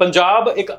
ਪੰਜਾਬ ਇੱਕ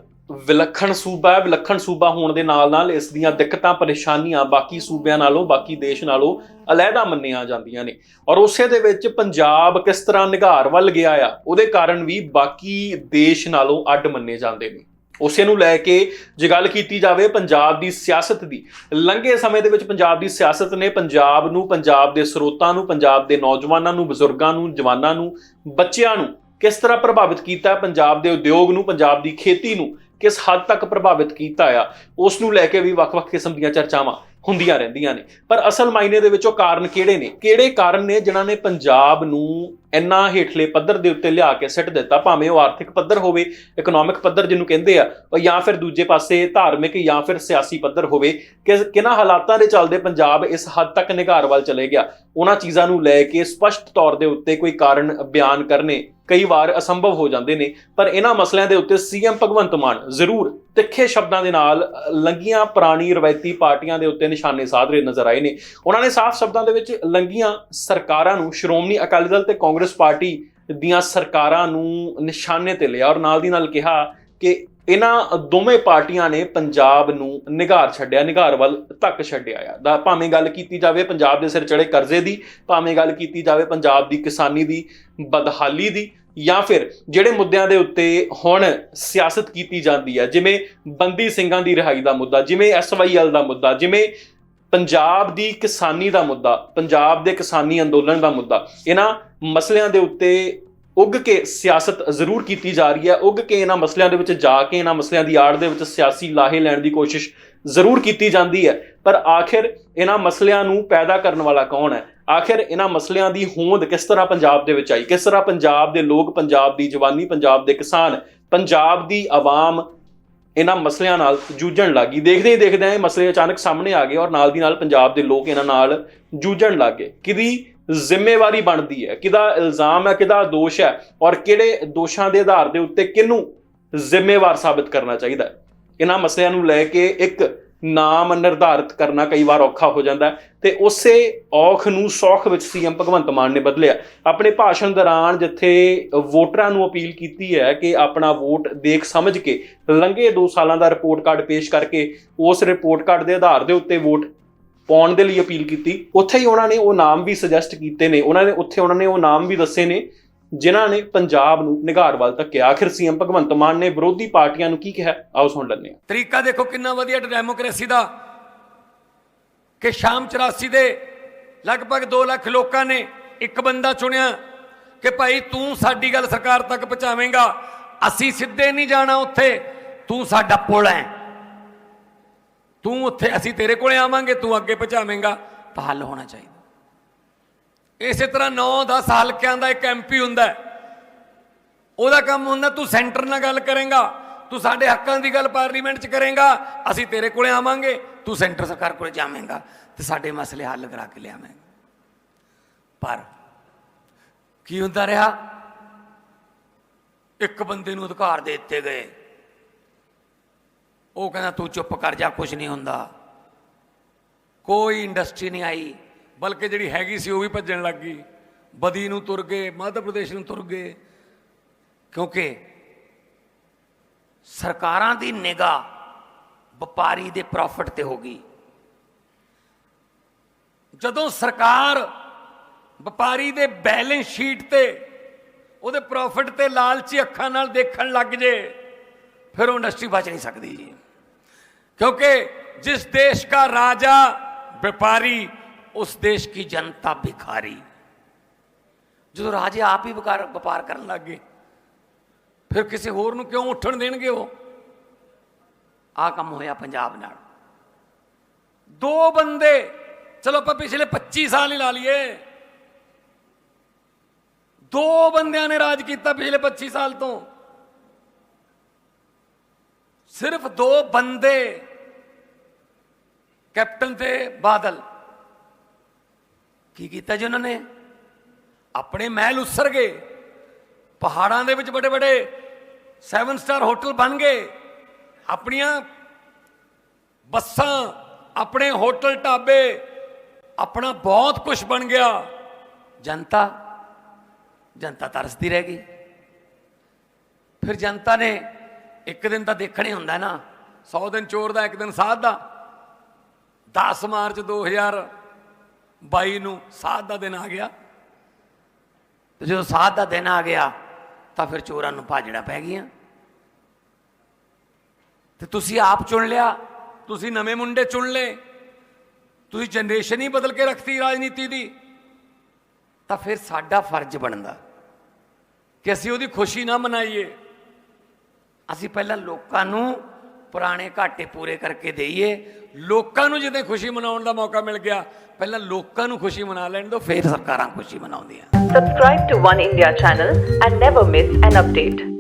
ਵਿਲੱਖਣ ਸੂਬਾ ਹੈ, ਵਿਲੱਖਣ ਸੂਬਾ ਹੋਣ ਦੇ ਨਾਲ ਨਾਲ ਇਸ ਦੀਆਂ ਦਿੱਕਤਾਂ, ਪਰੇਸ਼ਾਨੀਆਂ ਬਾਕੀ ਸੂਬਿਆਂ ਨਾਲੋਂ, ਬਾਕੀ ਦੇਸ਼ ਨਾਲੋਂ ਅਲੱਗਾ ਮੰਨੀਆਂ ਜਾਂਦੀਆਂ ਨੇ। ਔਰ ਉਸੇ ਦੇ ਵਿੱਚ ਪੰਜਾਬ ਕਿਸ ਤਰ੍ਹਾਂ ਨਿਗਾਰ ਵੱਲ ਗਿਆ ਆ, ਉਹਦੇ ਕਾਰਨ ਵੀ ਬਾਕੀ ਦੇਸ਼ ਨਾਲੋਂ ਅੱਡ ਮੰਨੇ ਜਾਂਦੇ ਨੇ। ਉਸੇ ਨੂੰ ਲੈ ਕੇ ਜੇ ਗੱਲ ਕੀਤੀ ਜਾਵੇ ਪੰਜਾਬ ਦੀ ਸਿਆਸਤ ਦੀ, ਲੰਘੇ ਸਮੇਂ ਦੇ ਵਿੱਚ ਪੰਜਾਬ ਦੀ ਸਿਆਸਤ ਨੇ ਪੰਜਾਬ ਨੂੰ, ਪੰਜਾਬ ਦੇ ਸਰੋਤਾਂ ਨੂੰ, ਪੰਜਾਬ ਦੇ ਨੌਜਵਾਨਾਂ ਨੂੰ, ਬਜ਼ੁਰਗਾਂ ਨੂੰ, ਜਵਾਨਾਂ ਨੂੰ, ਬੱਚਿਆਂ ਨੂੰ ਕਿਸ ਤਰ੍ਹਾਂ ਪ੍ਰਭਾਵਿਤ ਕੀਤਾ ਪੰਜਾਬ ਦੇ ਉਦਯੋਗ ਨੂੰ, ਪੰਜਾਬ ਦੀ ਖੇਤੀ ਨੂੰ ਕਿਸ ਹੱਦ ਤੱਕ ਪ੍ਰਭਾਵਿਤ ਕੀਤਾ ਆ? ਉਸ ਨੂੰ ਲੈ ਕੇ ਵੀ ਵੱਖ-ਵੱਖ ਕਿਸਮ ਦੀਆਂ ਚਰਚਾਵਾਂ ਹੁੰਦੀਆਂ ਰਹਿੰਦੀਆਂ ਨੇ। ਪਰ ਅਸਲ ਮਾਇਨੇ ਦੇ ਵਿੱਚ ਉਹ ਕਾਰਨ ਕਿਹੜੇ ਨੇ? ਕਿਹੜੇ ਕਾਰਨ ਨੇ ਜਿਨ੍ਹਾਂ ਨੇ ਪੰਜਾਬ ਨੂੰ ਇੰਨਾ ਹੇਠਲੇ ਪੱਧਰ ਦੇ ਉੱਤੇ ਲਿਆ ਕੇ ਸਿੱਟ ਦਿੱਤਾ? ਭਾਵੇਂ ਉਹ ਆਰਥਿਕ ਪੱਧਰ ਹੋਵੇ ਇਕਨੋਮਿਕ ਪੱਧਰ ਜਿਹਨੂੰ ਕਹਿੰਦੇ ਆ ਜਾਂ ਫਿਰ ਦੂਜੇ ਪਾਸੇ ਧਾਰਮਿਕ ਜਾਂ ਫਿਰ ਸਿਆਸੀ ਪੱਧਰ ਹੋਵੇ ਕਿ ਕਿਹਨਾਂ ਹਾਲਾਤਾਂ ਦੇ ਚੱਲਦੇ ਪੰਜਾਬ ਇਸ ਹੱਦ ਤੱਕ ਨਿਘਾਰ ਵੱਲ ਚਲੇ ਗਿਆ? ਉਹਨਾਂ ਚੀਜ਼ਾਂ ਨੂੰ ਲੈ ਕੇ ਸਪਸ਼ਟ ਤੌਰ ਦੇ ਉੱਤੇ ਕੋਈ ਕਾਰਨ ਬਿਆਨ ਕਰਨੇ ਕਈ ਵਾਰ ਅਸੰਭਵ ਹੋ ਜਾਂਦੇ ਨੇ ਪਰ ਇਹਨਾਂ ਮਸਲਿਆਂ ਦੇ ਉੱਤੇ ਸੀਐਮ ਭਗਵੰਤ ਮਾਨ ਜ਼ਰੂਰ ਤਿੱਖੇ ਸ਼ਬਦਾਂ ਦੇ ਨਾਲ ਅ, ਲੰਗੀਆਂ ਪੁਰਾਣੀ ਰਵਾਇਤੀ ਪਾਰਟੀਆਂ ਦੇ ਉੱਤੇ ਨਿਸ਼ਾਨੇ ਸਾਧ ਰਹੇ ਨਜ਼ਰ ਆਏ ਨੇ। ਉਹਨਾਂ ਨੇ ਸਾਫ਼ ਸ਼ਬਦਾਂ ਦੇ ਵਿੱਚ ਲੰਗੀਆਂ ਸਰਕਾਰਾਂ ਨੂੰ ਸ਼੍ਰੋਮਣੀ ਅਕਾਲੀ ਦਲ ਤੇ ਕਾਂਗਰਸ ਪਾਰਟੀ ਦੀਆਂ ਸਰਕਾਰਾਂ ਨੂੰ ਨਿਸ਼ਾਨੇ ਤੇ ਲਿਆ ਔਰ ਨਾਲ ਦੀ ਨਾਲ ਕਿਹਾ ਕਿ ਇਹਨਾਂ ਦੋਵੇਂ ਪਾਰਟੀਆਂ ਨੇ ਪੰਜਾਬ ਨੂੰ ਨਿਗਾਰ ਛੱਡਿਆ, ਨਿਗਾਰ ਵੱਲ ਤੱਕ ਛੱਡਿਆ ਆ। ਦਾ ਭਾਵੇਂ ਗੱਲ ਕੀਤੀ ਜਾਵੇ ਪੰਜਾਬ ਦੇ ਸਿਰ ਚੜੇ ਕਰਜ਼ੇ ਦੀ, ਭਾਵੇਂ ਗੱਲ ਕੀਤੀ ਜਾਵੇ ਪੰਜਾਬ ਦੀ ਕਿਸਾਨੀ ਦੀ, ਬਦਹਾਲੀ ਦੀ, ਜਾਂ ਫਿਰ ਜਿਹੜੇ ਮੁੱਦਿਆਂ ਦੇ ਉੱਤੇ ਹੁਣ ਸਿਆਸਤ ਕੀਤੀ ਜਾਂਦੀ ਹੈ ਜਿਵੇਂ ਬੰਦੀ ਸਿੰਘਾਂ ਦੀ ਰਿਹਾਈ ਦਾ ਮੁੱਦਾ, ਜਿਵੇਂ ਐਸਵਾਈਐਲ ਦਾ ਮੁੱਦਾ, ਜਿਵੇਂ ਪੰਜਾਬ ਦੀ ਕਿਸਾਨੀ ਦਾ ਮੁੱਦਾ, ਪੰਜਾਬ ਦੇ ਕਿਸਾਨੀ ਅੰਦੋਲਨ ਦਾ ਮੁੱਦਾ, ਇਹਨਾਂ ਮਸਲਿਆਂ ਦੇ ਉੱਤੇ ਉੱਗ ਕੇ ਸਿਆਸਤ ਜ਼ਰੂਰ ਕੀਤੀ ਜਾ ਰਹੀ ਹੈ। ਉੱਗ ਕੇ ਇਹਨਾਂ ਮਸਲਿਆਂ ਦੇ ਵਿੱਚ ਜਾ ਕੇ ਇਹਨਾਂ ਮਸਲਿਆਂ ਦੀ ਆੜ ਦੇ ਵਿੱਚ ਸਿਆਸੀ ਲਾਹੇ ਲੈਣ ਦੀ ਕੋਸ਼ਿਸ਼ ਜ਼ਰੂਰ ਕੀਤੀ ਜਾਂਦੀ ਹੈ। ਪਰ ਆਖਿਰ ਇਹਨਾਂ ਮਸਲਿਆਂ ਨੂੰ ਪੈਦਾ ਕਰਨ ਵਾਲਾ ਕੌਣ ਹੈ? ਆਖਿਰ ਇਹਨਾਂ ਮਸਲਿਆਂ ਦੀ ਹੋਂਦ ਕਿਸ ਤਰ੍ਹਾਂ ਪੰਜਾਬ ਦੇ ਵਿੱਚ ਆਈ? ਕਿਸ ਤਰ੍ਹਾਂ ਪੰਜਾਬ ਦੇ ਲੋਕ, ਪੰਜਾਬ ਦੀ ਜਵਾਨੀ, ਪੰਜਾਬ ਦੇ ਕਿਸਾਨ, ਪੰਜਾਬ ਦੀ ਆਵਾਮ ਇਹਨਾਂ ਮਸਲਿਆਂ ਨਾਲ ਜੂਝਣ ਲੱਗੀ? ਦੇਖਦੇ ਹੀ ਦੇਖਦੇ ਇਹ ਮਸਲੇ ਅਚਾਨਕ ਸਾਹਮਣੇ ਆ ਗਏ ਔਰ ਨਾਲ ਦੀ ਨਾਲ ਪੰਜਾਬ ਦੇ ਲੋਕ ਇਹਨਾਂ ਨਾਲ ਜੂਝਣ ਲੱਗੇ ਕਿਹਦੀ ਜ਼ਿੰਮੇਵਾਰੀ ਬਣਦੀ ਹੈ, ਕਿਹਦਾ ਇਲਜ਼ਾਮ ਹੈ, ਕਿਹਦਾ ਦੋਸ਼ ਹੈ ਔਰ ਕਿਹੜੇ ਦੋਸ਼ਾਂ ਦੇ ਆਧਾਰ ਦੇ ਉੱਤੇ ਕਿਹਨੂੰ ਜ਼ਿੰਮੇਵਾਰ ਸਾਬਤ ਕਰਨਾ ਚਾਹੀਦਾ ਹੈ। ਇਹਨਾਂ ਮਸਲਿਆਂ ਨੂੰ ਲੈ ਕੇ ਇੱਕ ਨਾਮ ਨਿਰਧਾਰਿਤ ਕਰਨਾ ਕਈ ਵਾਰ ਔਖਾ ਹੋ ਜਾਂਦਾ ਹੈ ਤੇ ਉਸੇ ਔਖ ਨੂੰ ਸੌਖ ਵਿੱਚ ਸੀਐਮ ਭਗਵੰਤ ਮਾਨ ਨੇ ਬਦਲਿਆ। ਆਪਣੇ ਭਾਸ਼ਣ ਦੌਰਾਨ ਜਿੱਥੇ ਵੋਟਰਾਂ ਨੂੰ ਅਪੀਲ ਕੀਤੀ ਹੈ ਕਿ ਆਪਣਾ ਵੋਟ ਦੇਖ ਸਮਝ ਕੇ ਲੰਘੇ 2 ਸਾਲਾਂ ਦਾ ਰਿਪੋਰਟ ਕਾਰਡ ਪੇਸ਼ ਕਰਕੇ ਉਸ ਰਿਪੋਰਟ ਕਾਰਡ ਦੇ ਆਧਾਰ ਦੇ ਉੱਤੇ ਵੋਟ ਪਾਉਣ ਦੇ ਲਈ ਅਪੀਲ ਕੀਤੀ। ਉੱਥੇ ਹੀ ਉਹਨਾਂ ਨੇ ਉਹ ਨਾਮ ਵੀ ਸੁਜੈਸਟ ਕੀਤੇ ਨੇ। ਉਹਨਾਂ ਨੇ ਉੱਥੇ ਉਹਨਾਂ ਨੇ ਉਹ ਨਾਮ ਵੀ ਦੱਸੇ ਨੇ, ਜਿਨ੍ਹਾਂ ਨੇ ਪੰਜਾਬ ਨੂੰ ਨਿਗਾਰ ਵੱਲ ਧੱਕਿਆ ਆਖਿਰ ਸੀਐਮ ਭਗਵੰਤ ਮਾਨ ਨੇ ਵਿਰੋਧੀ ਪਾਰਟੀਆਂ ਨੂੰ ਕੀ ਕਿਹਾ? ਆਓ ਸੁਣ ਲੈਂਦੇ ਹਾਂ। ਤਰੀਕਾ ਦੇਖੋ ਕਿੰਨਾ ਵਧੀਆ ਡੈਮੋਕ੍ਰੇਸੀ ਦਾ, ਕਿ ਸ਼ਾਮ 84 ਦੇ ਲਗਭਗ 2 ਲੱਖ ਲੋਕਾਂ ਨੇ ਇੱਕ ਬੰਦਾ ਚੁਣਿਆ ਕਿ ਭਾਈ ਤੂੰ ਸਾਡੀ ਗੱਲ ਸਰਕਾਰ ਤੱਕ ਪਹੁੰਚਾਵੇਂਗਾ। ਅਸੀਂ ਸਿੱਧੇ ਨਹੀਂ ਜਾਣਾ ਉੱਥੇ, ਤੂੰ ਸਾਡਾ ਪੁਲ ਹੈ ਤੂੰ ਉੱਥੇ ਅਸੀਂ ਤੇਰੇ ਕੋਲੇ ਆਵਾਂਗੇ, ਤੂੰ ਅੱਗੇ ਪਹੁੰਚਾਵੇਂਗਾ। ਤਾਂ ਹੱਲ ਹੋਣਾ ਚਾਹੀਦਾ। ਇਸੇ ਤਰ੍ਹਾਂ 9-10 ਹਲਕਿਆਂ ਦਾ ਇੱਕ ਐਮਪੀ ਹੁੰਦਾ ਉਹਦਾ ਕੰਮ ਹੁੰਦਾ, ਤੂੰ ਸੈਂਟਰ ਨਾਲ ਗੱਲ ਕਰੇਗਾ, ਤੂੰ ਸਾਡੇ ਹੱਕਾਂ ਦੀ ਗੱਲ ਪਾਰਲੀਮੈਂਟ 'ਚ ਕਰੇਗਾ, ਅਸੀਂ ਤੇਰੇ ਕੋਲੇ ਆਵਾਂਗੇ, ਤੂੰ ਸੈਂਟਰ ਸਰਕਾਰ ਕੋਲੇ ਜਾਵੇਂਗਾ ਤੇ ਸਾਡੇ ਮਸਲੇ ਹੱਲ ਕਰਾ ਕੇ ਲਿਆਵੇਂਗਾ। ਪਰ ਕੀ ਹੁੰਦਾ ਰਿਹਾ? ਇੱਕ ਬੰਦੇ ਨੂੰ ਅਧਿਕਾਰ ਦੇ ਦਿੱਤੇ ਗਏ। ਉਹ ਕਹਿੰਦਾ, ਤੂੰ ਚੁੱਪ ਕਰ ਜਾ ਕੁਝ ਨਹੀਂ ਹੁੰਦਾ। ਕੋਈ ਇੰਡਸਟਰੀ ਨਹੀਂ ਆਈ, ਬਲਕਿ ਜਿਹੜੀ ਹੈਗੀ ਸੀ ਉਹ ਵੀ ਭੱਜਣ ਲੱਗ ਗਈ। ਬਦੀ ਨੂੰ ਤੁਰ ਗਏ, ਮੱਧ ਪ੍ਰਦੇਸ਼ ਨੂੰ ਤੁਰ ਗਏ। ਕਿਉਂਕਿ ਸਰਕਾਰਾਂ ਦੀ ਨਿਗਾਹ ਵਪਾਰੀ ਦੇ ਪ੍ਰੋਫਿਟ ਤੇ ਹੋ ਗਈ। ਜਦੋਂ ਸਰਕਾਰ ਵਪਾਰੀ ਦੇ ਬੈਲੈਂਸ ਸ਼ੀਟ ਤੇ, ਉਹਦੇ ਪ੍ਰੋਫਿਟ ਤੇ ਲਾਲਚੀ ਅੱਖਾਂ ਨਾਲ ਦੇਖਣ ਲੱਗ ਜੇ, ਫਿਰ ਉਹ ਇੰਡਸਟਰੀ ਬਚ ਨਹੀਂ ਸਕਦੀ ਜੀ। क्योंकि जिस देश का राजा व्यापारी उस देश की जनता भिखारी ਜਦੋਂ ਰਾਜੇ ਆਪ ਹੀ ਵਪਾਰ ਵਪਾਰ ਕਰਨ ਲੱਗ ਗਏ ਫਿਰ ਕਿਸੇ ਹੋਰ ਨੂੰ ਕਿਉਂ ਉੱਠਣ ਦੇਣਗੇ ਉਹ ਆ ਕੰਮ ਹੋਇਆ ਪੰਜਾਬ ਨਾਲ ਦੋ ਬੰਦੇ ਚਲੋ ਆਪਾਂ ਪਿਛਲੇ 25 ਸਾਲ ਹੀ ਲਾ ਲਈਏ ਦੋ ਬੰਦਿਆਂ ਨੇ ਰਾਜ ਕੀਤਾ ਪਿਛਲੇ 25 ਸਾਲ ਤੋਂ ਸਿਰਫ ਦੋ ਬੰਦੇ ਕੈਪਟਨ ਤੇ ਬਾਦਲ। ਕੀ ਕੀਤਾ ਜੀ ਉਹਨਾਂ ਨੇ? ਆਪਣੇ ਮਹਿਲ ਉਸਰ ਗਏ। ਪਹਾੜਾਂ ਦੇ ਵਿੱਚ ਬੜੇ ਬੜੇ 7 ਸਟਾਰ ਹੋਟਲ ਬਣ ਗਏ। ਆਪਣੀਆਂ ਬੱਸਾਂ, ਆਪਣੇ ਹੋਟਲ ਢਾਬੇ, ਆਪਣਾ ਬਹੁਤ ਕੁਝ ਬਣ ਗਿਆ। ਜਨਤਾ ਜਨਤਾ ਤਰਸਦੀ ਰਹਿ ਗਈ। ਫਿਰ ਜਨਤਾ ਨੇ ਇੱਕ ਦਿਨ ਤਾਂ ਦੇਖਣੇ ਹੁੰਦਾ ਨਾ। 100 ਦਿਨ ਚੋਰ ਦਾ, ਇੱਕ ਦਿਨ ਸਾਧ ਦਾ। 10 ਮਾਰਚ 2022 ਨੂੰ ਸਾਧ ਦਾ ਦਿਨ ਆ ਗਿਆ। ਤੇ ਜਦੋਂ ਸਾਧ ਦਾ ਦਿਨ ਆ ਗਿਆ, ਤਾਂ ਫਿਰ ਚੋਰਾਂ ਨੂੰ ਭਾਜੜਾ ਪੈ ਗਈਆਂ। ਤੇ ਤੁਸੀਂ ਆਪ ਚੁਣ ਲਿਆ, ਤੁਸੀਂ ਨਵੇਂ ਮੁੰਡੇ ਚੁਣ ਲਏ। ਤੁਸੀਂ ਜਨਰੇਸ਼ਨ ਹੀ ਬਦਲ ਕੇ ਰੱਖਤੀ ਰਾਜਨੀਤੀ ਦੀ। ਤਾਂ ਫਿਰ ਸਾਡਾ ਫਰਜ਼ ਬਣਦਾ ਕਿ ਅਸੀਂ ਉਹਦੀ ਖੁਸ਼ੀ ਨਾ ਮਨਾਈਏ। ਅਸੀਂ ਪਹਿਲਾਂ ਲੋਕਾਂ ਨੂੰ ਪੁਰਾਣੇ ਘਾਟੇ ਪੂਰੇ ਕਰਕੇ ਦਈਏ ਲੋਕਾਂ ਨੂੰ ਜਦੋਂ ਖੁਸ਼ੀ ਮਨਾਉਣ ਦਾ ਮੌਕਾ ਮਿਲ ਗਿਆ, ਪਹਿਲਾਂ ਲੋਕਾਂ ਨੂੰ ਖੁਸ਼ੀ ਮਨਾ ਲੈਣ ਦਿਓ, ਫਿਰ ਸਰਕਾਰਾਂ ਖੁਸ਼ੀ ਮਨਾਉਂਦੀਆਂ Subscribe to One India channel and never miss an update.